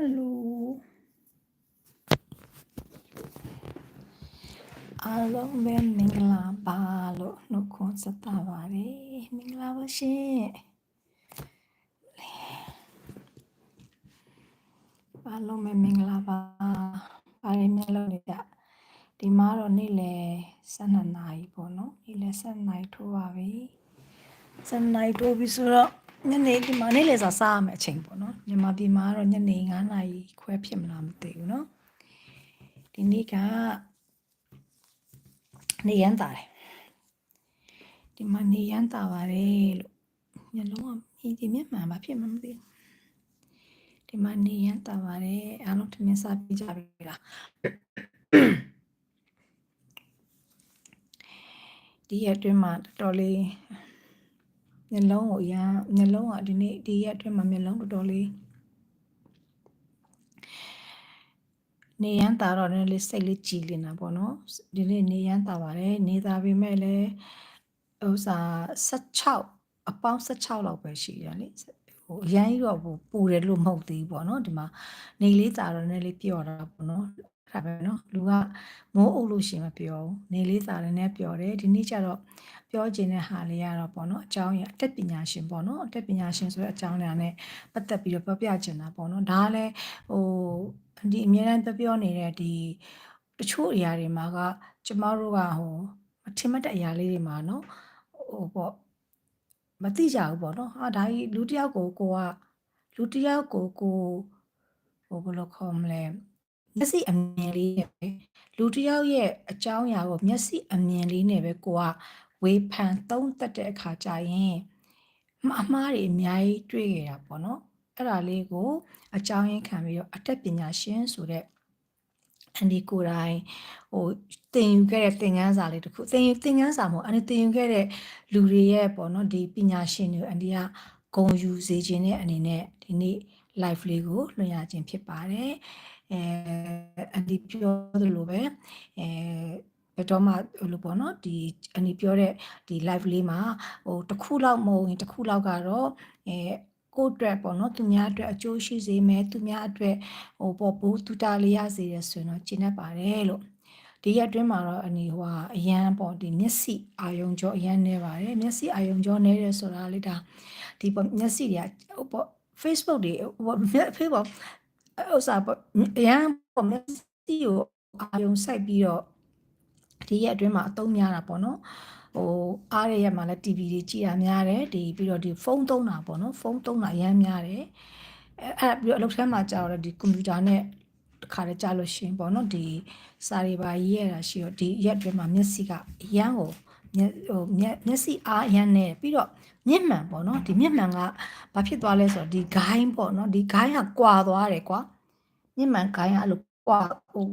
ဟယ်လိုအားလုံးပဲမင်္ဂလာပါလို့နှုတ်ခွန်းဆက်တာပါတယ်မင်္ဂလာပါရှင်အားလုံးပဲမင်္ဂလာပါပါရမျက်လုံးလေးကြဒီမှာတော့နေ့လယ်12နာရီပေါ့နော်နေ့လယ်12နာရီထိုးပါပြီ12နာရီထိုးပြီဆိုတော့ ညနေဒီမှာနေ့လေစာစားရမယ့်အချိန်ပေါ့နော်မြန်မာပြည်မှာကတော့ညနေ9နာရီခွဲဖြစ်မလားမသိဘူးနော်ဒီနေ့ကနေရမ်းတာတယ်ဒီမှာနေရမ်းတာပါတယ်လို့ညလုံးကမြည်ဒီမျက်မှန်ဘာဖြစ်မှမသိဘူးဒီမှာနေရမ်းတာပါတယ်အားလုံးတင်စားပြကြပြီလားဒီရက်တွင်းမှာတော်တော်လေး မျက်လုံးကိုအရန်မျက်လုံးကဒီနေ့ဒီရက်အတွင်းမှာမျက်လုံးတော်တော်လေးနေရန်တာတော့လည်းလေးစိတ်လေးကြည်လင်တာပေါ့နော်ဒီနေ့နေရန်တာပါတယ်နေသာပေမဲ့လည်းဥစား16အပေါင်း16လောက်ပဲရှိရလေဟိုအရန်ကြီးတော့ပူတယ်လို့မဟုတ်သေးဘူးပေါ့နော်ဒီမှာနေလေးတာတော့လည်းလေးပျော့တာပေါ့နော် အဲ့ဒါပဲနော်လူကမိုးအုပ်လို့ရှိရင်မပြောဘူးနေလေးတာလည်းနဲ့ပြောတယ်ဒီနေ့ကျတော့ပြောချင်တဲ့ဟာလေးကတော့ပေါ့နော်အကြောင်းရအတက်ပညာရှင်ပေါ့နော်အတက်ပညာရှင်ဆိုတဲ့အကြောင်းအရာနဲ့ပတ်သက်ပြီးတော့ပြောပြချင်တာပေါ့နော်ဒါကလည်းဟိုဒီအများအားပြောနေတဲ့ဒီတချို့အရာတွေမှာကကျမတို့ကဟိုမထင်မှတ်တဲ့အရာလေးတွေမှာနော်ဟိုပေါ့မသိကြဘူးပေါ့နော်ဟာဒါကြီးလူတစ်ယောက်ကိုကိုကလူတစ်ယောက်ကိုကိုဟိုဘယ်လိုခေါ်မလဲ မျက်စိအမြင်လေးနဲ့ပဲလူတစ်ယောက်ရဲ့အကြောင်းအရာကိုမျက်စိအမြင်လေးနဲ့ပဲကိုကဝေဖန်သုံးသပ်တဲ့အခါကျရင်အမှားတွေအများကြီးတွေ့ရတာပေါ့နော်အဲ့ဒါလေးကို အကြောင်းရင်းခံပြီးတော့အတက်ပညာရှင်ဆိုတဲ့အန်ဒီကိုတိုင်းဟိုတင်ယူခဲ့တဲ့သင်ခန်းစာလေးတခုသင်ယူသင်ခန်းစာမဟုတ်အန်ဒီတင်ယူခဲ့တဲ့လူတွေရဲ့ပေါ့နော်ဒီပညာရှင်တွေအန်ဒီကဂုံယူစေခြင်းတဲ့အနေနဲ့ဒီနေ့ live လေးကိုလွှင့်ရခြင်းဖြစ်ပါတယ် အဲအန်ဒီပြောသလိုပဲအဲဘယ်တော့မှဟိုလိုပေါ့နော်ဒီအန်ဒီပြောတဲ့ဒီ live လေးမှာဟိုတစ်ခုလောက်မဟုတ်ရင်တစ်ခုလောက်ကတော့အဲကိုယ့်အတွက်ပေါ့နော်သူများအတွက်အကျိုးရှိစေမယ်သူများအတွက်ဟိုပေါ့ဘူးတူတာလေးရစေရဆိုရင်တော့ကျင့်တတ်ပါတယ်လို့ဒီရက်အတွင်းမှာတော့အနေဟိုအရန်ပေါ့ဒီမျက်စိအာယုံကြောအရန်နေပါတယ်မျက်စိအာယုံကြောနေတယ်ဆိုတာလေဒါဒီပေါ့မျက်စိတွေကဟိုပေါ့ Facebook တွေဟို Facebook ဥစားပေါ့အရန်ပေါ့မျက်စိကိုအာယုံစိုက်ပြီးတော့ဒီရက်အတွင်းမှာအသုံးများတာပေါ့နော်ဟိုအားရရက်မှာလည်း TV တွေကြည့်ရများတယ်ဒီပြီးတော့ဒီဖုန်းသုံးတာပေါ့နော်ဖုန်းသုံးတာအများများတယ်အဲအဲ့ပြီးတော့အလုပ်ထဲမှာကြာတော့ဒီကွန်ပျူတာနဲ့တခါတည်းကြာလို့ရှင်ပေါ့နော်ဒီစာရီပါရေးရတာရှိတော့ဒီရက်အတွင်းမှာမျက်စိကအရန်ကိုမျက်ဟိုမျက်မျက်စိအားအရန်နဲ့ပြီးတော့ မျက်မှန်ပေါ့နော်ဒီမျက်မှန်ကဘာဖြစ်သွားလဲဆိုတော့ဒီဂိုင်းပေါ့နော်ဒီဂိုင်းကကွာသွားတယ်ကွာမျက်မှန်ဂိုင်းကအဲ့လိုကွာဟို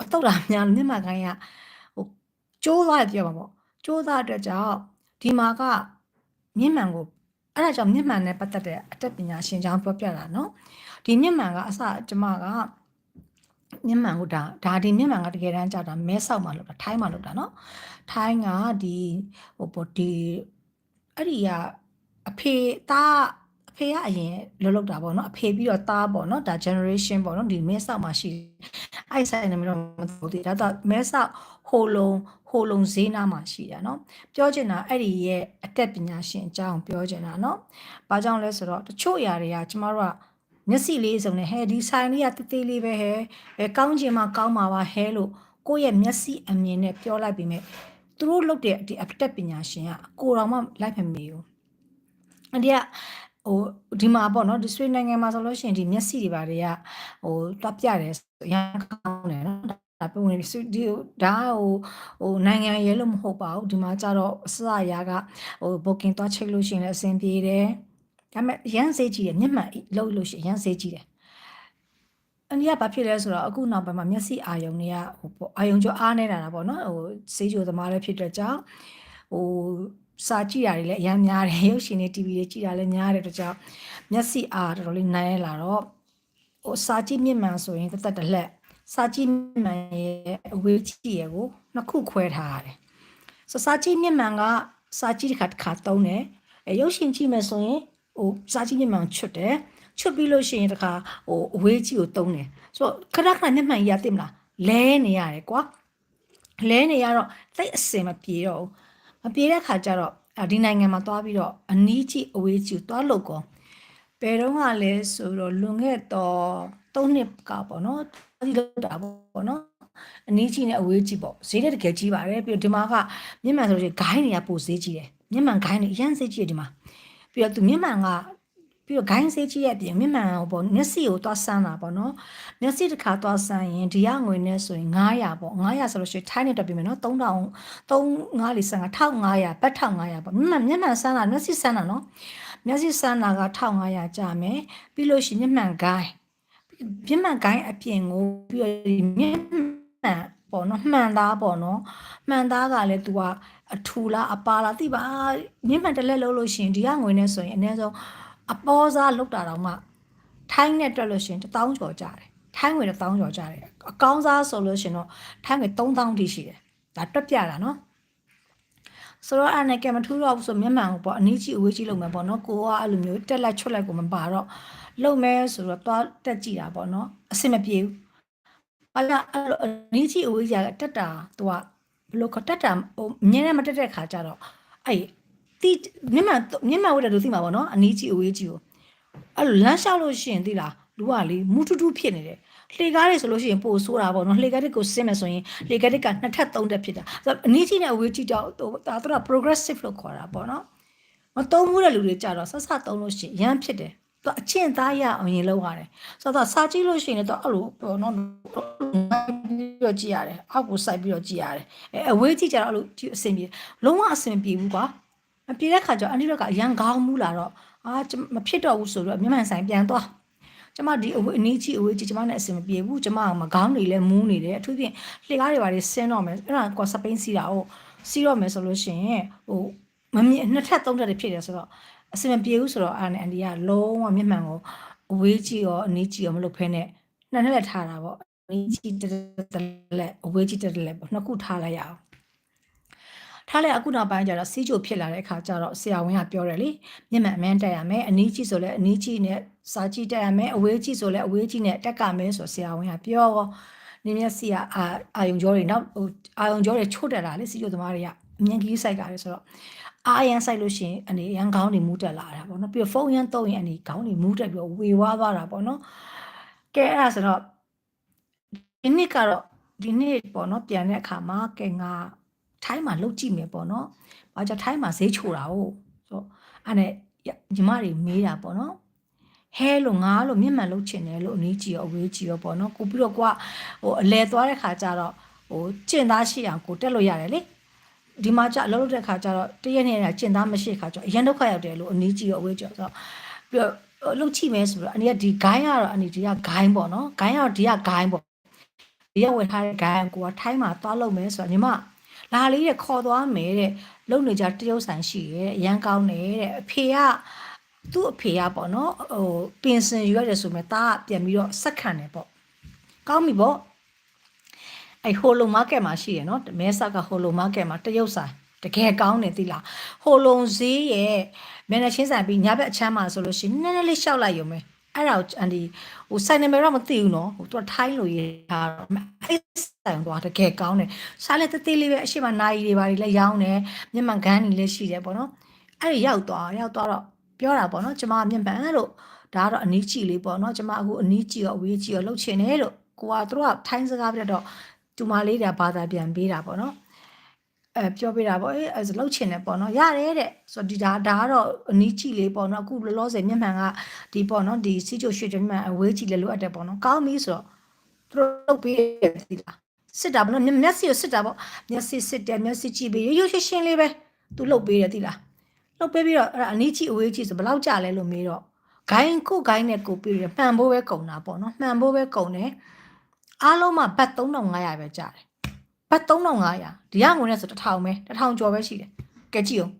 အတုတ်တာများမျက်မှန်ဂိုင်းကဟိုကျိုးသွားတယ်ပြောပါပေါ့ကျိုးသွားတဲ့ကြောင့်ဒီမှာကမျက်မှန်ကိုအဲ့ဒါကြောင့်မျက်မှန်နဲ့ပတ်သက်တဲ့အတတ်ပညာရှင်ကြောင့်ပြောပြတာနော်ဒီမျက်မှန်ကအစကျမကမျက်မှန်ကိုဒါဒါဒီမျက်မှန်ကတကယ်တမ်းကြာတာမဲဆောက်မှလို့တာထိုင်းမှလို့တာနော်ထိုင်းကဒီဟိုပေါ့ဒီ အဲ့ဒီကအဖေသားအဖေကအရင်လှုပ်လှုပ်တာပေါ့နော်အဖေပြီးတော့သားပေါ့နော်ဒါ generation ပေါ့နော်ဒီမင်းဆောက်မှာရှိအဲ့ဆိုင်နေမျိုးတော့မသိဘူးဒါတော့မင်းဆောက်ဟိုလုံဟိုလုံဈေးနားမှာရှိတာနော်ပြောချင်တာအဲ့ဒီရဲ့အတက်ပညာရှင်အကြောင်းပြောချင်တာနော်ဘာကြောင့်လဲဆိုတော့တချို့အရာတွေကကျမတို့ကမျက်စိလေးစုံနဲ့ဟဲဒီဆိုင်လေးကတေးသေးလေးပဲဟဲကောင်းချင်မှကောင်းမှာပါဟဲလို့ကိုယ့်ရဲ့မျက်စိအမြင်နဲ့ပြောလိုက်ပြီးမြဲ သူတို့လုပ်တဲ့ဒီအတက်ပညာရှင်ကကိုတော်မှလိုက်မမေဘူးအဲ့ဒီကဟိုဒီမှာပေါ့နော်ဒီဆွေနိုင်ငံမှာဆိုလို့ရှိရင်ဒီမျက်စိတွေပါတွေကဟိုတွားပြတယ်ရန်ကောင်းတယ်နော်ဒါပုံနေဒီဒါဟိုဟိုနိုင်ငံရဲလို့မဟုတ်ပါဘူးဒီမှာကျတော့အစအရာကဟို booking သွားချိန်လို့ရှိရင်လည်းအဆင်ပြေတယ်ဒါပေမဲ့ရန်စေးကြည့်တယ်မျက်မှန်လို့လို့ရှိရင်ရန်စေးကြည့်တယ် အန်ဒီကဘာဖြစ်လဲဆိုတော့အခုနောက်ပိုင်းမှာမျက်စိအာယုံတွေကဟိုပေါ့အာယုံကျော်အားနေတာတာပေါ့နော်ဟိုစေးကြိုသမားလည်းဖြစ်တဲ့ကြောင့်ဟိုစာကြည့်တာတွေလည်းအများများတယ်ရုပ်ရှင်တွေ TV တွေကြည့်တာလည်းများတယ်တကြောင်မျက်စိအားတော်တော်လေးနိုင်ရလာတော့ဟိုစာကြည့်မြင့်မှန်ဆိုရင်တသက်တလက်စာကြည့်မှန်ရဲ့အဝေးကြည့်ရဲ့ကိုနှစ်ခုခွဲထားရတယ်ဆိုစာကြည့်မြင့်မှန်ကစာကြည့်တစ်ခါတစ်ခါသုံးတယ်အဲရုပ်ရှင်ကြည့်မယ်ဆိုရင်ဟိုစာကြည့်မြင့်မှန်ချွတ်တယ် ချွတ်ပြီးလို့ရှိရင်တခါဟိုအဝေးကြီးကိုတုံးတယ်ဆိုတော့ခဏခဏမျက်မှန်ကြီးရသိမလားလဲနေရတယ်ကွာလဲနေရတော့သိပ်အစင်မပြေတော့ဘူးမပြေတဲ့ခါကျတော့အာဒီနိုင်ငံမှာသွားပြီးတော့အနီးကြီးအဝေးကြီးကိုသွားလို့ကောဘယ်တော့မှလဲဆိုတော့လွန်ခဲ့တော့၃နှစ်ကပေါ့နော်ဒီလောက်တာပေါ့နော်အနီးကြီးနဲ့အဝေးကြီးပေါ့ဈေးတက်တကယ်ကြီးပါတယ်ပြီးတော့ဒီမှာကမျက်မှန်ဆိုလို့ရှိရင်ဂိုင်းတွေကပိုဈေးကြီးတယ်မျက်မှန်ဂိုင်းတွေအရင်ဈေးကြီးတယ်ဒီမှာပြီးတော့သူမျက်မှန်က ပြီးတော့ဂိုင်းဈေးကြီးရဲ့အပြင်မျက်မှန်ကိုပေါ့မျက်စိကိုသွားဆန်းတာပေါ့နော်မျက်စိတစ်ခါသွားဆန်းရင်ဒီရငွေနဲ့ဆိုရင်900ပေါ့900ဆိုလို့ရှိရင်ထိုင်းနဲ့တက်ပြီမယ်နော်3000 3555 1500ဘတ်1500ပေါ့မျက်မှန်မျက်မှန်ဆန်းတာမျက်စိဆန်းတာနော်မျက်စိဆန်းတာက1500ကျမယ်ပြီးလို့ရှိရင်မျက်မှန်ဂိုင်းမျက်မှန်ဂိုင်းအပြင်ကိုပြီးတော့ဒီမျက်မှန်ပေါ့နော်မှန်သားပေါ့နော်မှန်သားကလည်း तू ကအထူလားအပါလားသိပါမျက်မှန်တစ်လက်လုံးလို့ရှိရင်ဒီကငွေနဲ့ဆိုရင်အနည်းဆုံး အပေါ်စားလောက်တာတော့မှထိုင်းနဲ့တွက်လို့ရှိရင်1000ကျော်ကျတယ်ထိုင်းငွေ1000ကျော်ကျတယ်အကောင်းစားဆိုလို့ရှိရင်တော့ထိုင်းငွေ3000ထိရှိတယ်ဒါတွက်ပြတာနော်ဆိုတော့အဲ့နဲ့ကင်မထူးတော့ဘူးဆိုမျက်မှန်ကိုပေါ့အနည်းကြီးအဝေးကြီးလုပ်မယ်ပေါ့နော်ကိုကအဲ့လိုမျိုးတက်လိုက်ချွတ်လိုက်ကိုမပါတော့လုပ်မယ်ဆိုတော့သွားတက်ကြည့်တာပေါ့နော်အဆင်မပြေဘူးဘာလဲအဲ့လိုအနည်းကြီးအဝေးကြီးကတက်တာသူကဘယ်လိုခတက်တာဟိုမြင်းနဲ့မတက်တဲ့ခါကျတော့အဲ့ တီမျက်မှန်မျက်မှန်ဝတ်တယ်လို့သိမှာပေါ့နော်အနည်းကြီးအဝေးကြီးကိုအဲ့လိုလမ်းလျှောက်လို့ရှိရင်သိလားလူကလေမူတူတူဖြစ်နေတယ်လှေကားတွေဆိုလို့ရှိရင်ပို့ဆိုးတာပေါ့နော်လှေကားတွေကိုဆင်းမယ်ဆိုရင်လှေကားတွေကနှစ်ထပ်သုံးထပ်ဖြစ်တာဆိုတော့အနည်းကြီးနဲ့အဝေးကြီးတော့ဒါသူက progressive လို့ခေါ်တာပေါ့နော်မသုံးဘူးတဲ့လူတွေကြတော့ဆက်ဆက်သုံးလို့ရှိရင်ရမ်းဖြစ်တယ်သူအချင်းသားရအောင်ရင်လောက်ရတယ်ဆိုတော့စာကြည့်လို့ရှိရင်တော့အဲ့လိုပေါ့နော်ပြီးတော့ကြည့်ရတယ်အောက်ကိုစိုက်ပြီးတော့ကြည့်ရတယ်အဲအဝေးကြည့်ကြတော့အဲ့လိုကြည့်အဆင်ပြေလုံးဝအဆင်ပြေဘူးကွာ မပြေတဲ့ခါကျတော့အန်တီတို့ကအရန်ကောင်းမှုလာတော့အာမဖြစ်တော့ဘူးဆိုတော့မြန်မာဆိုင်ပြန်သွားကျမဒီအဝေးအနီးကြီးအဝေးကြီးကျမနဲ့အဆင်မပြေဘူးကျမကမကောင်းနေလဲမူးနေတယ်အထူးဖြင့်လှေကားတွေပါတွေဆင်းတော့မယ်အဲ့ဒါကွာစပိန်စီတာဟုတ်စီးတော့မယ်ဆိုလို့ရှိရင်ဟိုမမြင်နှစ်ထပ်သုံးထပ်တွေဖြစ်တယ်ဆိုတော့အဆင်မပြေဘူးဆိုတော့အာနဲ့အန်ဒီကလုံးဝမျက်မှန်ကိုအဝေးကြီးရောအနီးကြီးရောမလုပ်ဖဲနဲ့နှစ်နှစ်လက်ထားတာပေါ့အနီးကြီးတက်တက်လက်အဝေးကြီးတက်တက်လက်ပေါ့နှစ်ခုထားလိုက်ရအောင် ထားလိုက်အခုနောက်ပိုင်းကျတော့စီးချိုဖြစ်လာတဲ့အခါကျတော့ဆရာဝန်ကပြောတယ်လေမျက်မှန်အမှန်တက်ရမယ်အနီးကြီးဆိုလဲအနီးကြီးနဲ့စာကြည့်တက်ရမယ်အဝေးကြီးဆိုလဲအဝေးကြီးနဲ့တက်ကမယ်ဆိုဆရာဝန်ကပြောနေမျက်စိကအာအာယုံကြောတွေနောက်ဟိုအာယုံကြောတွေချို့တက်လာလေစီးချိုသမားတွေကအမြန်ကြီးစိုက်ကြတယ်ဆိုတော့အာရန်ဆိုင်လို့ရှိရင်အနေရန်ခေါင်းတွေမူးတက်လာတာပေါ့နော်ပြီးတော့ဖုန်းရန်သုံးရင်အနေခေါင်းတွေမူးတက်ပြီးတော့ဝေဝါးသွားတာပေါ့နော်ကဲအဲ့ဒါဆိုတော့ဒီနေ့ကတော့ဒီနေ့ပေါ့နော်ပြန်တဲ့အခါမှာကဲငါ ထိုင်းမှာလုတ်ကြည့်မယ်ပေါ့နော်။ဘာကြောင့်ထိုင်းမှာဈေးချိုတာဟုတ်ဆိုအဲ့နဲ့ညီမတွေမေးတာပေါ့နော်။ဟဲလို့ငါလို့မျက်မှန်လုတ်ချင်တယ်လို့အနည်းကြီးရောအဝေးကြီးရောပေါ့နော်။ကိုပြီးတော့ကိုကဟိုအလဲသွားတဲ့ခါကျတော့ဟိုကျင့်သားရှိအောင်ကိုတက်လို့ရတယ်လေ။ဒီမှာကျအလုပ်လုပ်တဲ့ခါကျတော့တရက်နဲ့ကျင့်သားမရှိခါကျတော့အရင်ဒုက္ခရောက်တယ်လို့အနည်းကြီးရောအဝေးကြီးရောဆိုတော့ပြီးတော့လှုပ်ချိမယ်ဆိုတော့အနေကဒီဂိုင်းကတော့အနေဒီကဂိုင်းပေါ့နော်ဂိုင်းကတော့ဒီကဂိုင်းပေါ့ဒီကဝယ်ထားတဲ့ဂိုင်းကိုကထိုင်းမှာသွားလုပ်မယ်ဆိုတော့ညီမ လာလေးတဲ့ခေါ်သွားမယ်တဲ့လုံနေကြတရုတ်ဆိုင်ရှိရဲ့ရန်ကောင်းတယ်တဲ့အဖေကသူ့အဖေကပေါ့နော်ဟိုပင်စင်ရွရတယ်ဆိုမဲ့တားပြန်ပြီးတော့ဆက်ခံတယ်ပေါ့ကောင်းပြီပေါ့အဲဟိုလိုမားကတ်မှာရှိရနော်မဲဆက်ကဟိုလိုမားကတ်မှာတရုတ်ဆိုင်တကယ်ကောင်းတယ်သိလားဟိုလုံဈေးရဲ့မျက်နှာချင်းဆိုင်ပြီးညဘက်အချမ်းမှာဆိုလို့ရှိရင်နည်းနည်းလေးရှောက်လိုက်ရုံပဲ အဲ့ဒါကိုအန်ဒီဟိုဆိုင်နံပါတ်တော့မသိဘူးနော်ဟိုသူကထိုင်းလို့ရေးထားတော့အဲ့ဆိုင်သွားတကယ်ကောင်းတယ်စားလက်တသေးလေးပဲအရှိမနာရီတွေပါလည်းရောင်းတယ်မျက်မှန်ခန်းတွေလည်းရှိတယ်ပေါ့နော်အဲ့ဒီရောက်သွားရောက်သွားတော့ပြောတာပေါ့နော်ကျမမျက်မှန်လို့ဒါကတော့အနီးကြည့်လေးပေါ့နော်ကျမအခုအနီးကြည့်ရောအဝေးကြည့်ရောလှုပ်ချင်တယ်လို့ကိုကသူတို့ကထိုင်းစကားပြတော့တူမလေးတွေကဘာသာပြန်ပေးတာပေါ့နော် အဲပြောပြတာပေါ့အေးအဲလှုပ်ချင်တယ်ပေါ့နော်ရတယ်တဲ့ဆိုတော့ဒီဒါဒါကတော့အနီးကြည့်လေးပေါ့နော်အခုလောလောဆယ်မျက်မှန်ကဒီပေါ့နော်ဒီစီချိုရွှေချွေမျက်မှန်အဝေးကြည့်လေးလိုအပ်တယ်ပေါ့နော်ကောင်းပြီဆိုတော့သူတို့လုပ်ပေးတယ်ဒီလားစစ်တာပေါ့နော်မျက်စိကိုစစ်တာပေါ့မျက်စိစစ်တယ်မျက်စိကြည့်ပြီးရိုးရိုးရှင်းရှင်းလေးပဲသူလုပ်ပေးတယ်ဒီလားလုပ်ပေးပြီးတော့အဲ့ဒါအနီးကြည့်အဝေးကြည့်ဆိုဘယ်လောက်ကြာလဲလို့မေးတော့ဂိုင်းကိုဂိုင်းနဲ့ကိုပြီးရမှန်ဖို့ပဲကုန်တာပေါ့နော်မှန်ဖို့ပဲကုန်တယ်အားလုံးမှဘတ်3500ပဲကြာတယ် ဘတ်3500ဒီကငွေနဲ့ဆို1000ပဲ1000ကျော်ပဲရှိတယ်ကဲကြည့်အောင်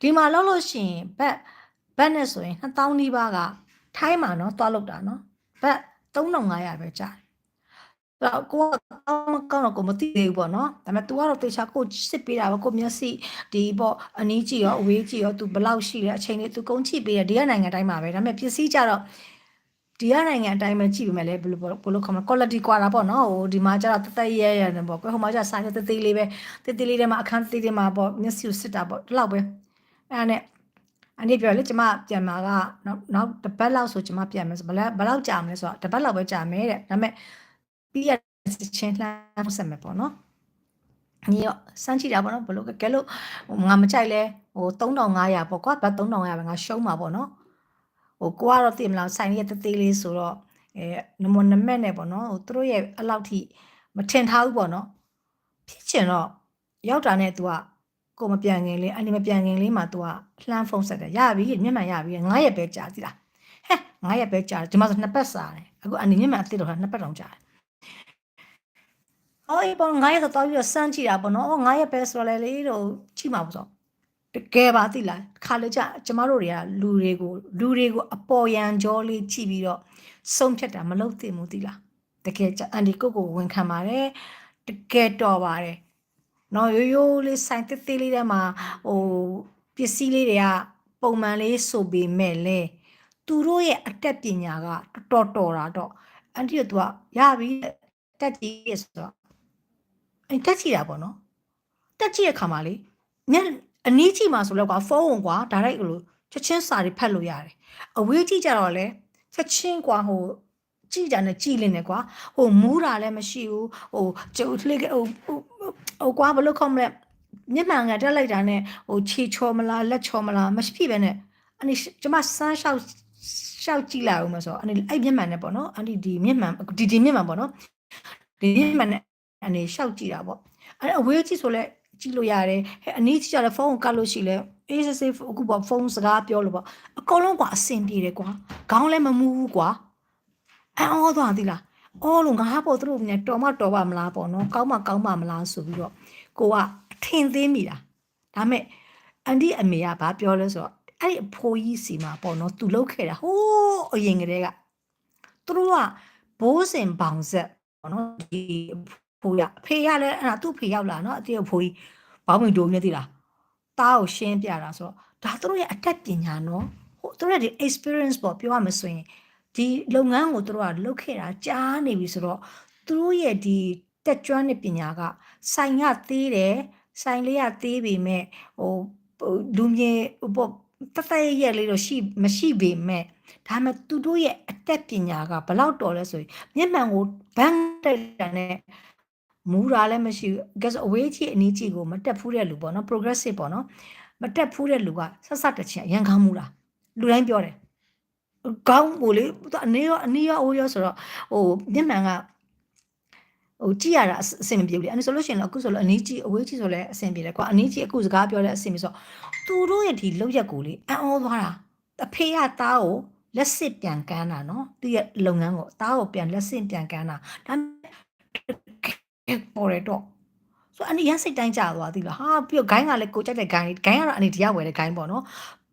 ဒီမှာလောက်လို့ရှိရင်ဘတ်ဘတ်နဲ့ဆိုရင်2000နီးပါးကထိုင်းမှာနော်သွားလောက်တာနော်ဘတ်3500ပဲကြာတယ် တော့ကိုကကောင်းမကောင်းတော့ကိုမသိသေးဘူးပေါ့နော်ဒါပေမဲ့ तू ကတော့တေချာကိုစစ်ပေးတာပေါ့ကိုမျက်စိဒီပေါ့အနီးကြည့်ရောအဝေးကြည့်ရော तू ဘယ်လောက်ရှိလဲအချိန်လေး तू ကုန်းချိပေးတယ်ဒီကနိုင်ငံတိုင်းမှာပဲဒါပေမဲ့ပစ္စည်းကြတော့ ဒီကနိုင်ငံအတိုင်းပဲကြည့်ပေမဲ့လည်းဘယ်လိုဘယ်လိုခေါ်မလဲ quality ကွာတာပေါ့နော်ဟိုဒီမှာကျတော့တသက်ရဲရဲနေပေါ့ကိုဟိုမှာကျဆိုင်သေးသေးလေးပဲသေးသေးလေးထဲမှာအခန်းသေးသေးမှာပေါ့မျက်စိကိုစစ်တာပေါ့ဒီလောက်ပဲအဲ့ဒါနဲ့အနည်းပြောလေကျမပြန်มาကနောက်နောက်တစ်ပတ်လောက်ဆိုကျမပြန်မယ်ဆိုဘယ်ဘယ်လောက်ကြာမလဲဆိုတော့တစ်ပတ်လောက်ပဲကြာမယ်တဲ့ဒါပေမဲ့ပြီးရချင်းလှမ်းဆက်မယ်ပေါ့နော်ညီရောစမ်းကြည့်တာပေါ့နော်ဘလို့ကဲလို့ငါမကြိုက်လဲဟို3500ပေါ့ကွာဘာ3500ပဲငါရှုံးမှာပေါ့နော် ဟိုကိုကတော့သိမလားဆိုင်ရဲ့တသေးလေးဆိုတော့အဲနမနမက်နဲ့ပေါ့နော်ဟိုသူတို့ရဲ့အလောက်ထိမထင်ထားဘူးပေါ့နော်ဖြစ်ချင်တော့ရောက်တာနဲ့ तू ကကိုမပြန်ခင်လေးအန်ဒီမပြန်ခင်လေးမှာ तू ကလှမ်းဖုန်းဆက်တယ်ရပြီမျက်မှန်ရပြီ9ရက်ပဲကြာသီလားဟဲ့9ရက်ပဲကြာတယ်ဒီမှာဆိုနှစ်ပတ်စားတယ်အခုအန်ဒီမျက်မှန်အစ်တော့နှစ်ပတ်တောင်ကြာတယ်အော်အေးပေါ့9ရက်ဆိုတော့ပြီးတော့စမ်းကြည့်တာပေါ့နော်အော်9ရက်ပဲဆိုတော့လေလေတော့ကြည့်မှာပေါ့ဆို တကယ်ပါသိလားခါလေကြကျမတို့တွေကလူတွေကိုလူတွေကိုအပေါ်ယံကြောလေးကြည့်ပြီးတော့ဆုံးဖြတ်တာမလုပ်သင့်ဘူးသိလားတကယ်အန်ဒီကိုကိုဝန်ခံပါတယ်တကယ်တော်ပါတယ်နော်ရိုးရိုးလေးဆိုင်တစ်သေးလေးထဲမှာဟိုပစ္စည်းလေးတွေကပုံမှန်လေးဆိုပေမဲ့လေသူတို့ရဲ့အတက်ပညာကတော်တော်တာတော့အန်တီကသူကရပြီတက်ကြည့်ရဆိုတော့အဲတက်ကြည့်တာပေါ့နော်တက်ကြည့်ရခါမှာလေမျက် အနီးကြည့်မှာဆိုတော့ကွာဖုန်းကွာဒါရိုက်လို့ချက်ချင်းစာတွေဖတ်လို့ရတယ်အဝေးကြည့်ကြတော့လေချက်ချင်းကွာဟိုကြည့်တာနဲ့ကြည့်လင်းနေကွာဟိုမူးတာလည်းမရှိဘူးဟိုကျုပ်လှိဟိုဟိုကွာဘလို့ခေါမလဲမျက်မှန်ကတက်လိုက်တာနဲ့ဟိုခြေချော်မလားလက်ချော်မလားမရှိဖြစ်ပဲနဲ့အနိကျမစမ်းလျှောက်ရှောက်ကြည့်လိုက်အောင်မဆိုအနိအဲ့မျက်မှန်နဲ့ပေါ့နော်အနိဒီမျက်မှန်ဒီဒီမျက်မှန်ပေါ့နော်ဒီမျက်မှန်နဲ့အနိရှောက်ကြည့်တာပေါ့အဲ့အဝေးကြည့်ဆိုလဲ ကြည့်လို့ရတယ်ဟဲ့အနည်းကြည့်ရတဲ့ဖုန်းကိုကတ်လို့ရှိလဲအေးဆေးဆေးအခုပေါ့ဖုန်းစကားပြောလို့ပေါ့အကုန်လုံးကွာအဆင်ပြေတယ်ကွာခေါင်းလည်းမမူဘူးကွာအော်သွားသီလားအော်လို့ငါပေါ့သူတို့မြန်တော်မတော်ပါမလားပေါ့နော်ကောင်းမကောင်းပါမလားဆိုပြီးတော့ကိုကအထင်သေးမိတာဒါမဲ့အန်ဒီအမေကဘာပြောလဲဆိုတော့အဲ့ဒီအဖိုးကြီးစီမှာပေါ့နော်သူလောက်ခဲ့တာဟိုးအရင်ကတည်းကသူတို့ကဘိုးစင်ဘောင်ဆက်ပေါ့နော်ဒီဖိုး ရဖေရလဲအဲ့ဒါသူ့ဖေရောက်လာနော်အတေဖိုးကြီးဘောင်းမီဒိုနေသိလားတားကိုရှင်းပြတာဆိုတော့ဒါသူတို့ရဲ့အတက်ပညာနော်ဟိုသူတို့ရဲ့ဒီ experience ပေါ့ပြောရမဆိုရင်ဒီလုပ်ငန်းကိုသူတို့ကလုပ်ခဲ့တာကြားနေပြီဆိုတော့သူတို့ရဲ့ဒီတက်ကျွမ်းတဲ့ပညာကဆိုင်ကသေးတယ်ဆိုင်လေးကသေးပေမဲ့ဟိုလူမြင်ဟိုတသက်ရက်လေးတော့ရှိမရှိပေမဲ့ဒါမှသူတို့ရဲ့အတက်ပညာကဘလောက်တော်လဲဆိုရင်မျက်မှန်ကိုဘန်းတက်တာနဲ့ မူတာလည်းမရှိဘူး guess အဝေးကြီးအနီးကြီးကိုမတက်ဖူးတဲ့လူပေါ့နော် progressive ပေါ့နော်မတက်ဖူးတဲ့လူကဆက်ဆက်တချင်အရန်ကောင်းမှုလားလူတိုင်းပြောတယ်ကောင်းကိုလေအနေရောအနီးရောအိုးရောဆိုတော့ဟိုမျက်မှန်ကဟိုကြည့်ရတာအဆင်မပြေဘူးလေအဲ့ဆိုလို့ရှိရင်အခုဆိုလို့အနီးကြီးအဝေးကြီးဆိုလည်းအဆင်ပြေတယ်ကွာအနီးကြီးအခုစကားပြောတဲ့အဆင်ပြေဆိုသူတို့ရဲ့ဒီလောက်ရက်ကိုလေအံ့ဩသွားတာအဖေကသားကိုလက်စစ်ပြန်ကမ်းတာနော်သူရဲ့လုပ်ငန်းကိုသားကိုပြန်လက်စစ်ပြန်ကမ်းတာဒါ ပေါ်ရတော့ဆိုအနီးရစိတ်တိုင်းကြသွားသီလားဟာပြီးတော့ဂိုင်းကလည်းကိုကြိုက်တဲ့ဂိုင်းဂိုင်းကတော့အနီးတရားဝယ်တဲ့ဂိုင်းပေါ့နော်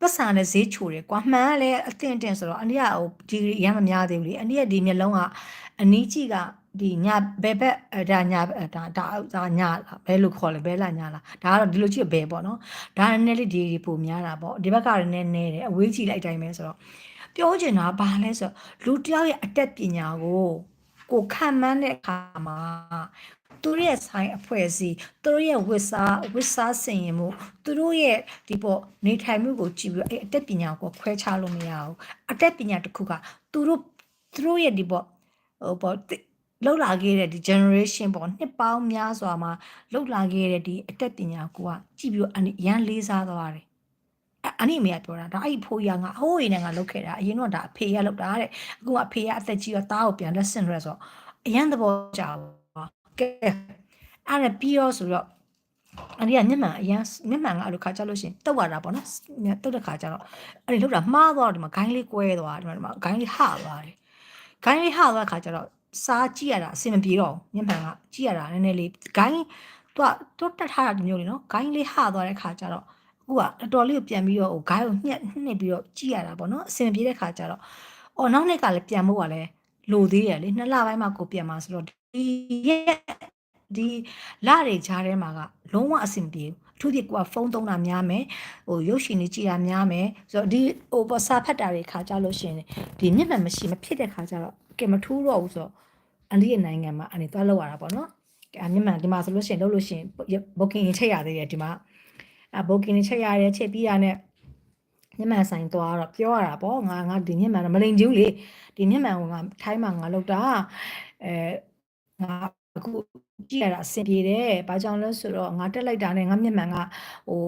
ပတ်စံနဲ့ဈေးချိုတယ်ကွာမှန်ကလည်းအသင့်အင့်ဆိုတော့အနီးကဟိုဒီရမ်းမများသေးဘူးလေအနီးကဒီမျက်လုံးကအနီးကြီးကဒီညာဘယ်ဘက်ဒါညာဒါဒါဒါညာဘယ်လိုခေါ်လဲဘဲလာညာလားဒါကတော့ဒီလိုကြည့်ဘယ်ပေါ့နော်ဒါနည်းနည်းလေးဒီဒီပုံများတာပေါ့ဒီဘက်ကလည်းနည်းနည်းတယ်အဝေးကြည့်လိုက်တိုင်းပဲဆိုတော့ပြောချင်တာဘာလဲဆိုတော့လူတယောက်ရဲ့အတက်ပညာကိုကိုခံမှန်းတဲ့အခါမှာ သူတို့ရဲ့ဆိုင်အဖွဲ့အစည်းသူတို့ရဲ့ဝစ်စားဝစ်စားစင်ရင်မှုသူတို့ရဲ့ဒီပေါ့နေထိုင်မှုကိုကြည့်ပြီးအဲ့အတက်ပညာကိုခွဲခြားလို့မရဘူးအတက်ပညာတစ်ခုကသူတို့သူတို့ရဲ့ဒီပေါ့ဟိုပေါ့လောက်လာခဲ့တဲ့ဒီ generation ပေါ့နှစ်ပေါင်းများစွာမှာလောက်လာခဲ့တဲ့ဒီအတက်ပညာကိုကကြည့်ပြီးတော့အရန်လေးစားသွားတယ်အနိမေကပြောတာဒါအဲ့ဖိုးရငါဟိုးရင်းနဲ့ငါလုတ်ခဲ့တာအရင်တော့ဒါအဖေရလုတ်တာတဲ့အခုကအဖေရအသက်ကြီးတော့တားကိုပြန် lesson ရဲဆိုအရန်သဘောကျပါ ကဲအဲ့ဒါပြီးတော့ဆိုတော့အဲ့ဒီကမျက်မှန်အရန်မျက်မှန်ကအဲ့လိုခါကြလို့ရှင်တုတ်ရတာပေါ့နော်တုတ်တဲ့ခါကျတော့အဲ့ဒီလုတ်တာမှားသွားတော့ဒီမှာဂိုင်းလေးကွဲသွားဒီမှာဂိုင်းလေးဟသွားတယ်ဂိုင်းလေးဟသွားခါကျတော့စားကြည့်ရတာအဆင်မပြေတော့မျက်မှန်ကကြည့်ရတာနည်းနည်းလေးဂိုင်းသူကတွတ်တက်ထားတာမျိုးလေနော်ဂိုင်းလေးဟသွားတဲ့ခါကျတော့အခုကတော်တော်လေးကိုပြန်ပြီးတော့ဟိုဂိုင်းကိုညှက်နှိပ်ပြီးတော့ကြည့်ရတာပေါ့နော်အဆင်ပြေတဲ့ခါကျတော့အော်နောက်နေ့ကလည်းပြန်ဖို့ကလည်းလိုသေးရလေနှစ်လပိုင်းမှကိုပြန်มาဆိုတော့ ဒီရက်ဒီလတွေကြားထဲမှာကလုံးဝအဆင်ပြေဘူးအထူးသဖြင့်ကိုကဖုန်းသုံးတာများမယ်ဟိုရုပ်ရှင်တွေကြည့်တာများမယ်ဆိုတော့ဒီဟိုပေါ်စာဖတ်တာတွေခါကြလို့ရှိရင်ဒီမျက်မှန်မရှိမဖြစ်တဲ့ခါကျတော့ကဲမထူးတော့ဘူးဆိုတော့အန်ဒီရဲ့နိုင်ငံမှာအနေသွားလောက်ရတာပေါ့နော်အဲမျက်မှန်ဒီမှာဆိုလို့ရှိရင်လုပ်လို့ရှိရင် booking ချိန်ရသေးတယ်ဒီမှာအဲ booking ချိန်ရတယ်ချက်ပြီးရတဲ့မျက်မှန်ဆိုင်သွားတော့ပြောရတာပေါ့ငါငါဒီမျက်မှန်တော့မလိန်ကျူးလေဒီမျက်မှန်ကငါထိုင်းမှာငါလောက်တာအဲ ငါအခုကြည့်ရတာအဆင်ပြေတယ်။ဘာကြောင့်လဲဆိုတော့ငါတက်လိုက်တာနဲ့ငါမျက်မှန်ကဟို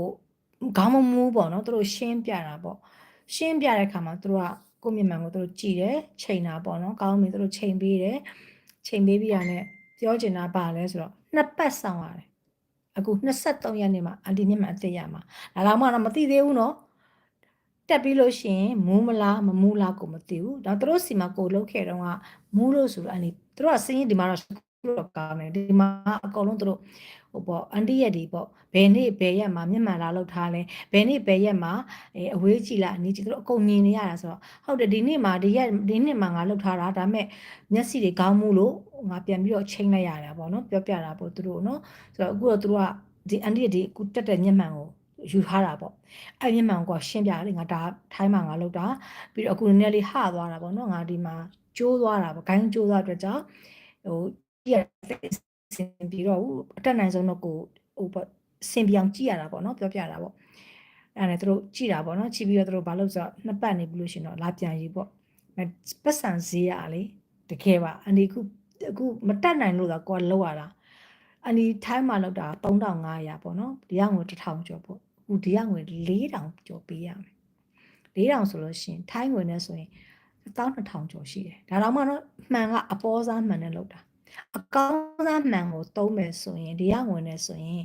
ခေါင်းမမူးပေါ့နော်။သူတို့ရှင်းပြတာပေါ့။ရှင်းပြတဲ့အခါမှာသူတို့ကကိုယ့်မျက်မှန်ကိုသူတို့ကြည့်တယ်ချိန်တာပေါ့နော်။ကောင်းပြီသူတို့ချိန်ပေးတယ်။ချိန်ပေးပြီးရတဲ့ပြောချင်တာပါလဲဆိုတော့နှစ်ပတ်ဆောင်ရတယ်။အခု23ရက်နေ့မှာအန်တီမျက်မှန်အသက်ရမှာ။ဒါတော့မှတော့မသိသေးဘူးနော်။ တက်ပြီးလို့ရှိရင်မူးမလားမမူးလားကိုမသိဘူး။ဒါသူတို့စီမှာကိုလုတ်ခဲ့တော့ကမူးလို့ဆိုတော့အန်တီသူတို့ကစင်းရင်ဒီမှာတော့တော့ကောင်းတယ်ဒီမှာအကုန်လုံးတို့ဟိုပေါ့အန်တီရဲ့ဒီပေါ့ဘယ်နေ့ဘယ်ရက်မှာမျက်မှန်လာလောက်ထားလဲဘယ်နေ့ဘယ်ရက်မှာအဲအဝေးကြည့်လားအနီးကြည့်တို့အကုန်မြင်နေရတာဆိုတော့ဟုတ်တယ်ဒီနေ့မှာဒီရက်ဒီနေ့မှာငါလောက်ထားတာဒါပေမဲ့မျက်စိတွေကောင်းမှုလို့ငါပြန်ပြီးတော့ချိန်လိုက်ရတာပေါ့နော်ပြောပြတာပေါ့သူတို့နော်ဆိုတော့အခုတော့သူတို့ကဒီအန်တီရဲ့ဒီအခုတက်တဲ့မျက်မှန်ကို ယူထားတာပေါ့အဲ့မျက်မှန်ကိုရှင်းပြတယ်ငါဒါထိုင်းမှာငါလောက်တာပြီးတော့အခုနည်းနည်းလေးဟသွားတာပေါ့နော်ငါဒီမှာကျိုးသွားတာပေါ့ဂိုင်းကျိုးသွားအတွက်ကြောင့်ဟိုကြည့်ရစင်ပြီးတော့အတက်နိုင်ဆုံးတော့ကိုဟိုပေါ့စင်ပြောင်ကြည့်ရတာပေါ့နော်ပြောပြတာပေါ့အဲ့ဒါနဲ့သူတို့ကြည့်တာပေါ့နော်ကြည့်ပြီးတော့သူတို့ဘာလို့ဆိုတော့နှစ်ပတ်နေပြီလို့ရှင်တော့လာပြန်ရေးပေါ့ပတ်စံဈေးရလေတကယ်ပါအန်ဒီခုအခုမတက်နိုင်လို့တော့ကိုကလောက်ရတာအန်ဒီထိုင်းမှာလောက်တာ3500ပေါ့နော်ဒီကငွေ1000ကျော်ပေါ့ အခုဒီကငွေ4000ကျော်ပေးရမယ်4000ဆိုလို့ရှင်ထိုင်းငွေနဲ့ဆိုရင်12000ကျော်ရှိတယ်ဒါတော့မှတော့မှန်ကအပေါ်စားမှန်နဲ့လောက်တာအကောင်းစားမှန်ကိုသုံးမယ်ဆိုရင်ဒီရဝင်နေဆိုရင်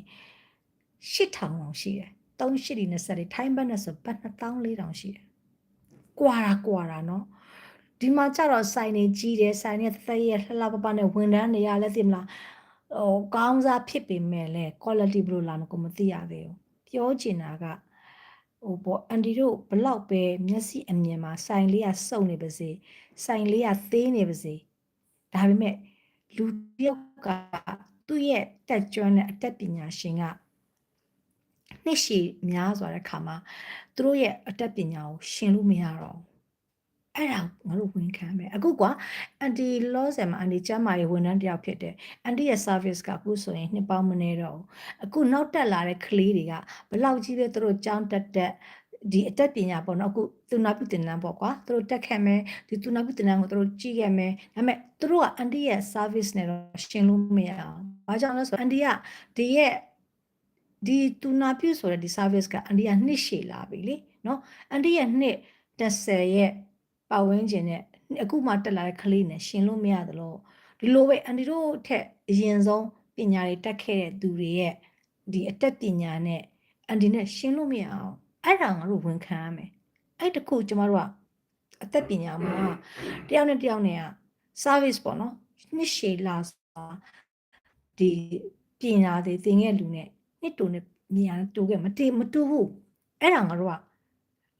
8000အောင်ရှိတယ်3 8ဒီ20ထိုင်းဘတ်နဲ့ဆိုဘတ်2400ရှိတယ်ကွာတာကွာတာเนาะဒီမှာကျတော့စိုင်နေကြီးတယ်စိုင်နေသက်ရလှလှပပနဲ့ဝန်တန်းနေရလဲသိမလားဟိုကောင်းစားဖြစ်ပေမဲ့လဲ quality ဘယ်လိုလာမကိုမသိရသေးဘူး ပြောချင်တာကဟိုပေါ့အန်တီတို့ဘလောက်ပဲမျက်စိအမြင်မှာစိုင်လေးကစုံနေပါစေစိုင်လေးကသေးနေပါစေဒါပေမဲ့လူတယောက်ကသူ့ရဲ့တက်ကြွတဲ့အတက်ပညာရှင်ကနှစ်ရှည်များစွာတဲ့ခါမှာသူတို့ရဲ့အတက်ပညာကိုရှင်လို့မရတော့ အဲ့ဒါငါတို့ဝန်ခံမယ်အခုကအန်တီလောဆယ်မှာအန်တီကျမ်းမာရေးဝန်ထမ်းတယောက်ဖြစ်တယ်အန်တီရဲ့ service ကအခုဆိုရင်နှစ်ပေါင်းမနေတော့အခုနောက်တက်လာတဲ့ကလေးတွေကဘလောက်ကြီးပဲသူတို့ကြောင်းတက်တက်ဒီအတက်ပညာပေါ့နော်အခုသူနာပြုတင်နန်းပေါ့ကွာသူတို့တက်ခဲ့မယ်ဒီသူနာပြုတင်နန်းကိုသူတို့ကြည့်ခဲ့မယ်ဒါပေမဲ့သူတို့ကအန်တီရဲ့ service နဲ့တော့ရှင်းလို့မရအောင်ဘာကြောင့်လဲဆိုတော့အန်တီကဒီရဲ့ဒီသူနာပြုဆိုတဲ့ဒီ service ကအန်တီကနှစ်ရှည်လာပြီလေနော်အန်တီရဲ့နှစ်30ရဲ့ ပတ်ဝန်းကျင်နဲ့အခုမှတက်လာတဲ့ကလေးနဲ့ရှင်းလို့မရသလိုဒီလိုပဲအန်တီတို့ထက်အရင်ဆုံးပညာတွေတက်ခဲ့တဲ့သူတွေရဲ့ဒီအတက်ပညာနဲ့အန်တီနဲ့ရှင်းလို့မရအောင်အဲ့ဒါငါတို့ဝန်ခံရမယ်အဲ့တခုကျမတို့ကအသက်ပညာမှာတယောက်နဲ့တယောက်နဲ့က service ပေါ့နော်နှစ်ရှည်လာဒီပညာတွေသင်ခဲ့လူနဲ့နှစ်တူနဲ့မြန်တူခဲ့မတေးမတူဘူးအဲ့ဒါငါတို့က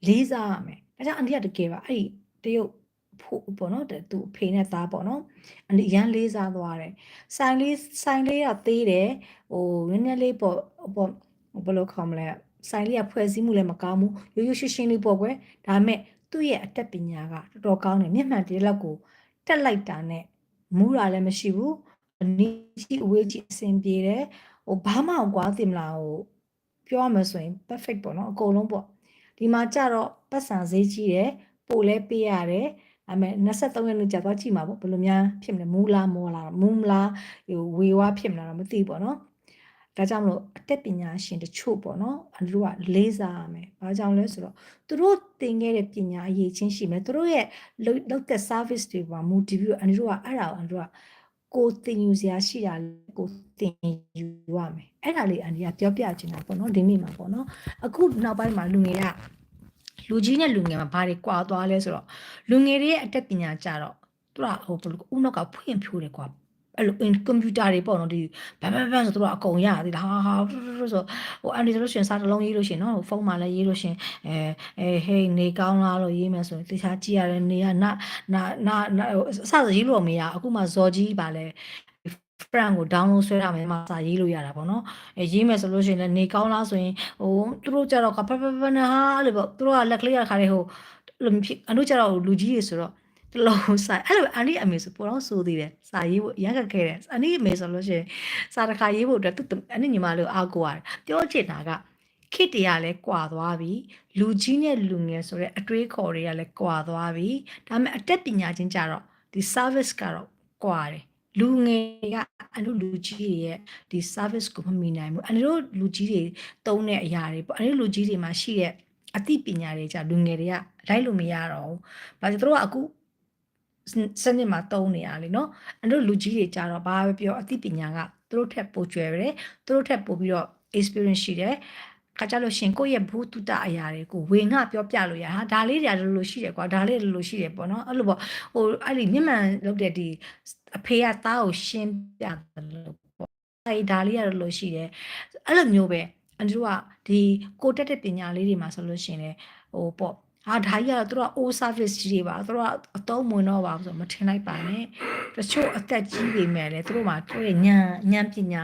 လေးစားရမယ်ဒါကြောင့်အန်တီကတကယ်ပါအဲ့ဒီ တရုတ်ဖို့ပေါ့နော်သူအဖေနဲ့သားပေါ့နော်အန်တီရန်လေးစားသွားတယ်ဆိုင်လေးဆိုင်လေးကသေးတယ်ဟိုနည်းနည်းလေးပေါ့ပေါ့ဘယ်လိုခေါ်မလဲဆိုင်လေးကဖွဲ့စည်းမှုလည်းမကောင်းဘူးရိုးရိုးရှင်းရှင်းလေးပေါ့ကွယ်ဒါပေမဲ့သူ့ရဲ့အတက်ပညာကတော်တော်ကောင်းတယ်မျက်မှန်တည်းလောက်ကိုတက်လိုက်တာနဲ့မူးတာလည်းမရှိဘူးအနည်းကြီးအဝေးကြီးအဆင်ပြေတယ်ဟိုဘာမှကွာသိမလားဟိုပြောရမယ်ဆိုရင် perfect ပေါ့နော်အကုန်လုံးပေါ့ဒီမှာကြတော့ပတ်စံဈေးကြီးတယ် ပို့လဲပေးရတယ်အမေ23ရက်နေ့ကြာသွားကြည့်မှာပေါ့ဘယ်လိုများဖြစ်မလဲမူလာမောလာမူမလာဟိုဝေဝါဖြစ်မလားတော့မသိဘူးပေါ့နော်ဒါကြောင့်မလို့အတက်ပညာရှင်တချို့ပေါ့နော်အလူကလေးစားရမယ်။ဘာကြောင့်လဲဆိုတော့သူတို့သင်ခဲ့တဲ့ပညာအရေးချင်းရှိမယ်။သူတို့ရဲ့လုပ်တဲ့ service တွေပါမူတည်ပြီးအလူကအဲ့ဒါကိုအလူကကိုသင်ယူစရာရှိတာကိုသင်ယူရမယ်။အဲ့ဒါလေးအန်ဒီကပြောပြချင်တာပေါ့နော်ဒီနေ့မှာပေါ့နော်။အခုနောက်ပိုင်းမှာလူငယ်က လူကြီးနဲ့လူငယ်မှာဘာတွေကွာသွားလဲဆိုတော့လူငယ်တွေရဲ့အတက်ပညာကြတော့သူကဟိုဘယ်လိုဦးနောက်ကဖွင့်ဖြိုးတယ်ကွာအဲ့လို in ကွန်ပျူတာတွေပေါ့နော်ဒီဘန်ဘန်ဘန်ဆိုတော့အကုန်ရသေးလားဟာဟာဆိုဟိုအန်ဒီဆိုလို့ရှိရင်စာတစ်လုံးရေးလို့ရှိရင်နော်ဖုန်းမှာလည်းရေးလို့ရှိရင်အဲအဲဟေးနေကောင်းလားလို့ရေးမယ်ဆိုရင်တခြားကြည့်ရတယ်နေရနာနာနာအစစရေးလို့မရအခုမှဇော်ကြီးပါလဲ friend ကို download ဆွဲထားမယ်မှာစာရေးလို့ရတာပေါ့နော်အဲရေးမယ်ဆိုလို့ရှိရင်လည်းနေကောင်းလားဆိုရင်ဟိုသူတို့ကြတော့ကဖဖဖနာဟာလို့ပေါ့သူတို့ကလက်ကလေးရခါလေးဟိုလိုဖြစ်အနုကြတော့လူကြီးတွေဆိုတော့တလုံးစာအဲ့လိုအန်ဒီအမေဆိုပိုတော့ဆိုသေးတယ်စာရေးဖို့ရမ်းခက်ခဲတယ်အန်ဒီအမေဆိုလို့ရှိရင်စာတစ်ခါရေးဖို့အတွက်သူအန်ဒီညီမလေးကိုအားကိုရတယ်ပြောချင်တာကခေတ္တရလဲကွာသွားပြီလူကြီးနဲ့လူငယ်ဆိုတဲ့အတွေးခေါ်တွေကလည်းကွာသွားပြီဒါပေမဲ့အတက်ပညာချင်းကြတော့ဒီ service ကတော့ကွာတယ် လူငယ်ကအလူလူကြီးတွေရဲ့ဒီ service ကိုမမီနိုင်ဘူးအလူလူကြီးတွေတုံးတဲ့အရာတွေပေါ့အလူလူကြီးတွေမှာရှိတဲ့အသိပညာတွေကြလူငယ်တွေကလိုက်လို့မရတော့ဘူး။ဘာလို့သူတို့ကအခုစနစ်မှာတုံးနေရလေနော်။အလူလူကြီးတွေကြတော့ဘာပဲပြောအသိပညာကသူတို့ထက်ပိုကျွယ်တယ်။သူတို့ထက်ပိုပြီးတော့ experience ရှိတယ်။ ခါကြလို့ရှင်ကိုယ့်ရဲ့ဘူးတုတအရာတွေကိုဝေငှပြောပြလို့ရဟာဒါလေးတွေလိုလိုရှိတယ်ကွာဒါလေးလိုလိုရှိတယ်ပေါ့နော်အဲ့လိုပေါ့ဟိုအဲ့ဒီမျက်မှန်လုပ်တဲ့ဒီအဖေကသားကိုရှင်းပြတယ်လို့ပေါ့အဲ့ဒါလေးရလိုရှိတယ်အဲ့လိုမျိုးပဲအန်တို့ကဒီကိုတက်တဲ့ပညာလေးတွေမှာဆိုလို့ရှိရင်လေဟိုပေါ့ဟာဒါကြီးကတော့သူတို့က O service ကြီးတွေပါသူတို့ကအတုံးမဝင်တော့ပါဘူးဆိုမထင်လိုက်ပါနဲ့တချို့အသက်ကြီးပေမဲ့လေသူတို့မှာသူတို့ရဲ့ဉာဏ်ဉာဏ်ပညာ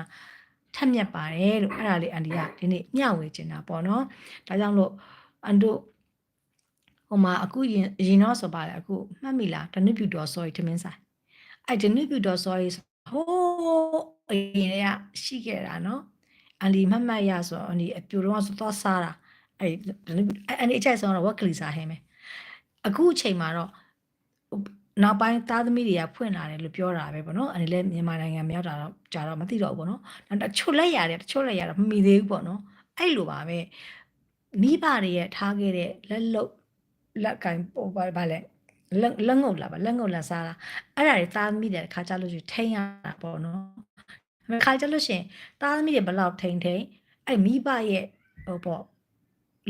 ထက်မြက်ပါတယ်လို့အဲ့ဒါလေးအန်ဒီကဒီနေ့မျှဝေချင်တာပေါ့နော်ဒါကြောင့်လို့အန်တို့ဟိုမှာအခုရင်ရင်တော့ဆိုပါလေအခုမှတ်မိလားတနစ်ပြူတော် sorry ထမင်းဆိုင်အဲ့တနစ်ပြူတော် sorry ဟိုးအရင်ကရှိခဲ့တာနော်အန်ဒီမှတ်မှတ်ရဆိုအန်ဒီအပြူတော့ဆိုတော့စားတာအဲ့အန်ဒီအချိုက်ဆုံးတော့ဝက်ကလီစာဟင်းပဲအခုအချိန်မှာတော့ နောက်ပိုင်းသားသမီးတွေကဖွင့်လာတယ်လို့ပြောတာပဲပေါ့နော်အနေနဲ့မြန်မာနိုင်ငံမြောက်တာတော့ကြာတော့မသိတော့ဘူးပေါ့နော်နောက်တချို့လက်ရတယ်တချို့လက်ရတော့မမီသေးဘူးပေါ့နော်အဲ့လိုပါပဲမိဘတွေရဲ့ထားခဲ့တဲ့လက်လုတ်လက်ကင်ပေါ်ပါပါလဲလက်လက်ငုပ်လာပါလက်ငုပ်လာစားတာအဲ့ဒါတွေသားသမီးတွေခါကြလို့ရှိရင်ထိန်းရတာပေါ့နော်ခါကြလို့ရှိရင်သားသမီးတွေဘယ်လောက်ထိန်းထိန်းအဲ့မိဘရဲ့ဟိုပေါ့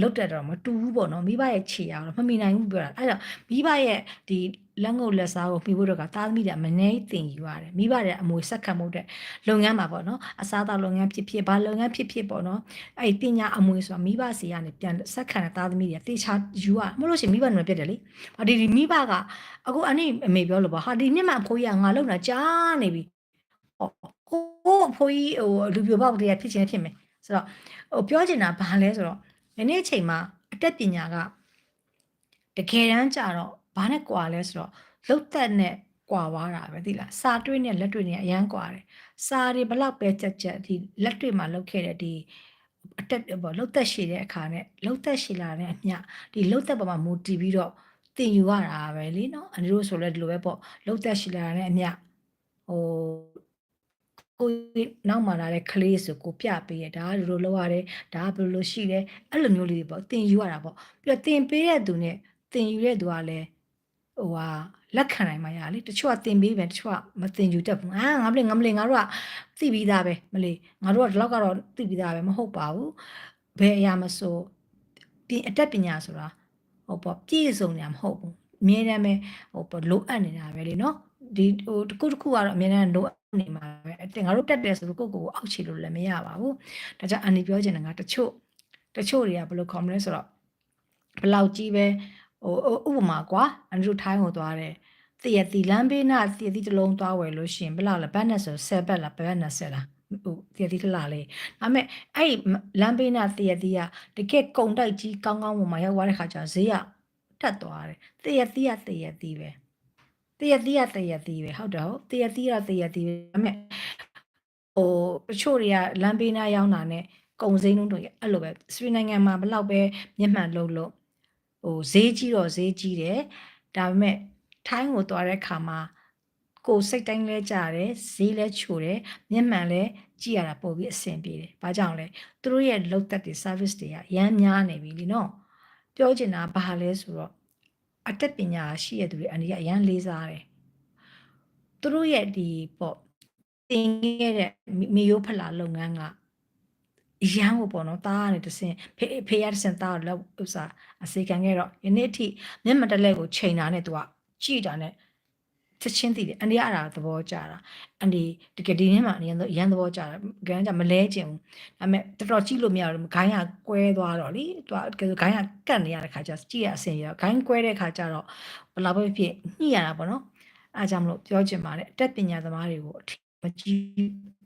လုတ်တက်တော့မတူဘူးပေါ့နော်မိဘရဲ့ခြေရတော့မမီနိုင်ဘူးပြောတာအဲ့တော့မိဘရဲ့ဒီ လက်ငုပ်လက်စားကိုပြီးဖို့တော့ကသားသမီးတွေမနေတင်ယူရတယ်မိဘတွေအမွေဆက်ခံမှုတဲ့လုပ်ငန်းမှာပေါ့နော်အစားအသောက်လုပ်ငန်းဖြစ်ဖြစ်ဘာလုပ်ငန်းဖြစ်ဖြစ်ပေါ့နော်အဲ့ပညာအမွေဆိုတာမိဘစီကနေပြန်ဆက်ခံတဲ့သားသမီးတွေတေချာယူရမလို့ရှိရင်မိဘတွေပြတ်တယ်လေဟာဒီဒီမိဘကအခုအနိအမေပြောလို့ပါဟာဒီနှစ်မှအဖိုးကြီးကငါလုံတာကြားနေပြီဟောကိုအဖိုးကြီးဟိုလူပြိုပေါက်တည်းဖြစ်ချင်းဖြစ်မယ်ဆိုတော့ဟိုပြောချင်တာဘာလဲဆိုတော့ဒီနေ့အချိန်မှာအတက်ပညာကတကယ်တမ်းကျတော့ ဘာနဲ့ကွာလဲဆိုတော့လုတ်သက်နဲ့ကွာသွားတာပဲသိလားစာတွေးနဲ့လက်တွေနဲ့အရန်ကွာတယ်စာတွေဘလောက်ပဲကြက်ကြက်ဒီလက်တွေမှာလုတ်ခဲ့တဲ့ဒီအတက်ပေါ့လုတ်သက်ရှည်တဲ့အခါနဲ့လုတ်သက်ရှည်လာတဲ့အမျှဒီလုတ်သက်ပေါ်မှာမူတည်ပြီးတော့တင်ယူရတာပဲလေနော်အန်တို့ဆိုလဲဒီလိုပဲပေါ့လုတ်သက်ရှည်လာတဲ့အမျှဟိုကိုနောက်မှာလာတဲ့ကလေးဆိုကိုပြပေးရဒါကလိုလိုလောက်ရတယ်ဒါကဘယ်လိုရှိလဲအဲ့လိုမျိုးလေးတွေပေါ့တင်ယူရတာပေါ့ပြီးတော့တင်ပေးတဲ့သူနဲ့တင်ယူတဲ့သူကလည်း ဟိုဟာလက်ခံနိုင်မှရလေတချို့ကတင်ပေးပဲတချို့ကမတင်ယူတတ်ဘူးအာငါမလေးငါမလေးငါတို့ကသိပြီးသားပဲမလေးငါတို့ကဒီလောက်ကတော့သိပြီးသားပဲမဟုတ်ပါဘူးဘယ်အရာမဆိုပြင်အတက်ပညာဆိုတာဟိုပေါ့ပြည့်စုံနေတာမဟုတ်ဘူးအမြဲတမ်းပဲဟိုပေါ့လိုအပ်နေတာပဲလေနော်ဒီဟိုတခုတခုကတော့အမြဲတမ်းလိုအပ်နေမှာပဲငါတို့တက်တယ်ဆိုတော့ကိုယ့်ကိုယ်ကိုအောက်ခြေလို့လည်းမရပါဘူးဒါကြောင့်အန်ဒီပြောချင်တာကတချို့တချို့တွေကဘယ်လိုခေါ်မလဲဆိုတော့ဘလောက်ကြီးပဲဟို ဥပမာကွာအန်တို့ထိုင်းကိုသွားတယ်တည့်ရတီလမ်းဘေးနာတည့်တီတစ်လုံးသွားဝယ်လို့ရှိရင်ဘလောက်လဲဘတ်နဲ့ဆို10ဘတ်လားဘတ်နဲ့10လားဟိုတည့်တီလှလေးဒါပေမဲ့အဲ့လမ်းဘေးနာတည့်ရတီကတကယ်ကုံတိုက်ကြီးကောင်းကောင်းပုံမှာရောက်သွားတဲ့ခါကျဈေးကတက်သွားတယ်တည့်ရတီကတည့်ရတီပဲတည့်ရတီကတည့်ရတီပဲဟုတ်တယ်ဟုတ်တည့်ရတီကတည့်ရတီပဲဒါပေမဲ့ဟိုတချို့တွေကလမ်းဘေးနာရောက်တာနဲ့ကုံစိမ်းလုံးတို့အဲ့လိုပဲစရီနိုင်ငံမှာဘလောက်ပဲမျက်မှန်လုံးလို့ ဟိုဈေးကြီးတော့ဈေးကြီးတယ်ဒါပေမဲ့ထိုင်းကိုသွားတဲ့ခါမှာကိုစိတ်တိုင်းလဲကြတယ်ဈေးလဲချိုတယ်မျက်မှန်လဲကြည့်ရတာပို့ပြီးအဆင်ပြေတယ်။ဘာကြောင့်လဲသူတို့ရဲ့လုပ်သက်တွေ service တွေကရမ်းများနေပြီလीနော်။ပြောချင်တာဘာလဲဆိုတော့အတက်ပညာရှိရတဲ့သူတွေအနေနဲ့အရန်လေးစားတယ်။သူတို့ရဲ့ဒီပေါ့တင်ခဲ့တဲ့မေယိုးဖလာလုပ်ငန်းက အရန်ကိုပေါ့နော်တားကနေတစင်ဖေဖေရတစင်တားလောက်ဥစားအစေခံခဲ့တော့ယနေ့အထိမျက်မှန်တလဲကိုချိန်တာနဲ့သူကကြည့်တာနဲ့ချက်ချင်းသိတယ်အန်ဒီကအဲ့ဒါသဘောကျတာအန်ဒီတကယ်ဒီနေ့မှအရင်ရန်သဘောကျတာဂန်းကမလဲကျင်ဘူးဒါပေမဲ့တော်တော်ကြည့်လို့မရဘူးဂိုင်းကကွဲသွားတော့လေသူကဂိုင်းကကတ်နေရတဲ့ခါကျကြည့်ရအဆင်ရဂိုင်းကွဲတဲ့ခါကျတော့ဘလာပဲဖြစ်ညှိရတာပေါ့နော်အားကြောင့်မလို့ပြောချင်ပါတယ်အတက်ပညာသမားတွေကိုအထင်မကြီး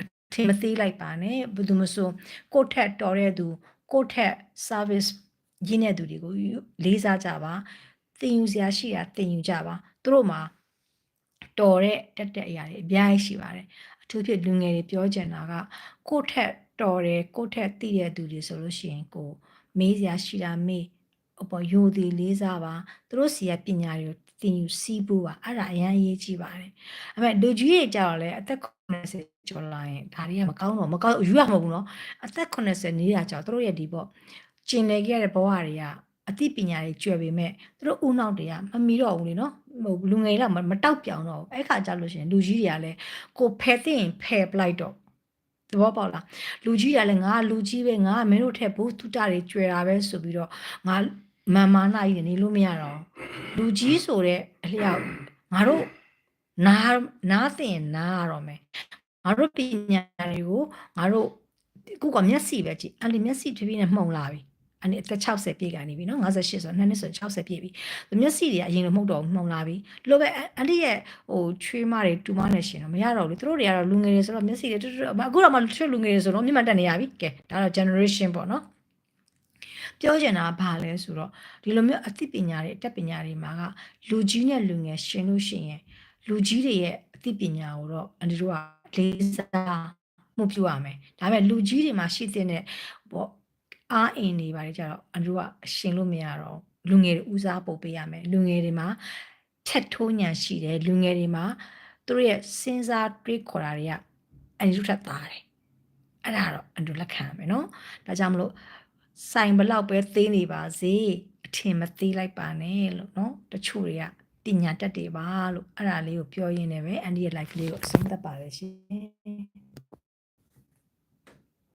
အ ထင်မသေးလိုက်ပါနဲ့ဘယ်သူမဆိုကိုယ့်ထက်တော်တဲ့သူကိုယ့်ထက် service ရင်းတဲ့သူတွေကိုလေးစားကြပါသင်ယူစရာရှိတာသင်ယူကြပါသူတို့မှာတော်တဲ့တက်တဲ့အရာတွေအများကြီးရှိပါတယ်အထူးဖြင့်လူငယ်တွေပြောချင်တာကကိုယ့်ထက်တော်တယ်ကိုယ့်ထက်သိတဲ့သူတွေဆိုလို့ရှိရင်ကိုမေးစရာရှိတာမေး အပေါ်ယိုသည်လေးစားပါသူတို့စီကပညာတွေကိုသင်ယူစီးဖို့ပါအဲ့ဒါအရင်ရေးကြည့်ပါတယ်အမေလူကြီးရဲ့ကြတော့လေအသက်80ကျော်လာရင်ဒါတွေကမကောင်းတော့မကောင်းယူရမှာဘူးနော်အသက်80နေတာကြောင့်သူတို့ရဲ့ဒီပေါ့ကျင်လည်ခဲ့ရတဲ့ဘဝတွေကအသိပညာတွေကျွယ်ပေမဲ့သူတို့ဦးနောက်တွေကမမီတော့ဘူးလေနော်ဟိုလူငယ်တွေကမတောက်ပြောင်တော့ဘူးအဲ့ခါကြလို့ရှိရင်လူကြီးတွေကလည်းကိုဖယ်သိရင်ဖယ်ပလိုက်တော့သဘောပေါက်လားလူကြီးကလည်းငါလူကြီးပဲငါမင်းတို့ထက်ဘုသူတတွေကျွယ်တာပဲဆိုပြီးတော့ငါ မာမာနာကြီးနေလို့မရတော့လူကြီးဆိုတဲ့အလျောက်ငါတို့နာနားသိရင်နားရတော့မယ်ငါတို့ပညာတွေကိုငါတို့ခုကမျက်စိပဲကြည့်အဲ့ဒီမျက်စိတပြည့်နဲ့မှုံလာပြီအဲ့ဒီအသက်60ပြည့်ကနေပြီနော်58ဆိုနှစ်နှစ်ဆို60ပြည့်ပြီမျက်စိတွေကအရင်လိုမှုတ်တော့မှုံလာပြီဒီလိုပဲအဲ့ဒီရဲ့ဟိုချွေးမတွေတူမနဲ့ရှင်တော့မရတော့ဘူးသူတို့တွေကတော့လူငယ်တွေဆိုတော့မျက်စိတွေတူတူအခုတော့မှချွေးလူငယ်တွေဆိုတော့မြင့်မတက်နေရပြီကဲဒါတော့ generation ပေါ့နော် ပြောချင်တာကဘာလဲဆိုတော့ဒီလိုမျိုးအသိပညာတွေအတတ်ပညာတွေမှာကလူကြီးနဲ့လူငယ်ရှင်လို့ရှိရင်လူကြီးတွေရဲ့အသိပညာကိုတော့အန်ဒီတို့ကလေးစားမှုပြုရမယ်ဒါပေမဲ့လူကြီးတွေမှာရှိတဲ့ပေါ့အားအင်နေပါတယ်ကြတော့အန်ဒီတို့ကအရှင်လို့မရတော့လူငယ်တွေဦးစားပို့ပေးရမယ်လူငယ်တွေမှာထက်ထိုးညံရှိတယ်လူငယ်တွေမှာသူတို့ရဲ့စဉ်းစားတွေးခေါ်တာတွေကအန်ဒီတို့ထက်သားတယ်အဲ့ဒါတော့အန်ဒီလက်ခံရမယ်နော်ဒါကြောင့်မလို့ ဆိုင်ဘလောက်ပဲသေးနေပါစေအထင်မသေးလိုက်ပါနဲ့လို့နော်တချို့တွေကပညာတတ်တွေပါလို့အဲ့ဒါလေးကိုပြောရင်းနဲ့ပဲအန်ဒီရဲ့ life လေးကိုအဆုံးသတ်ပါရရှင်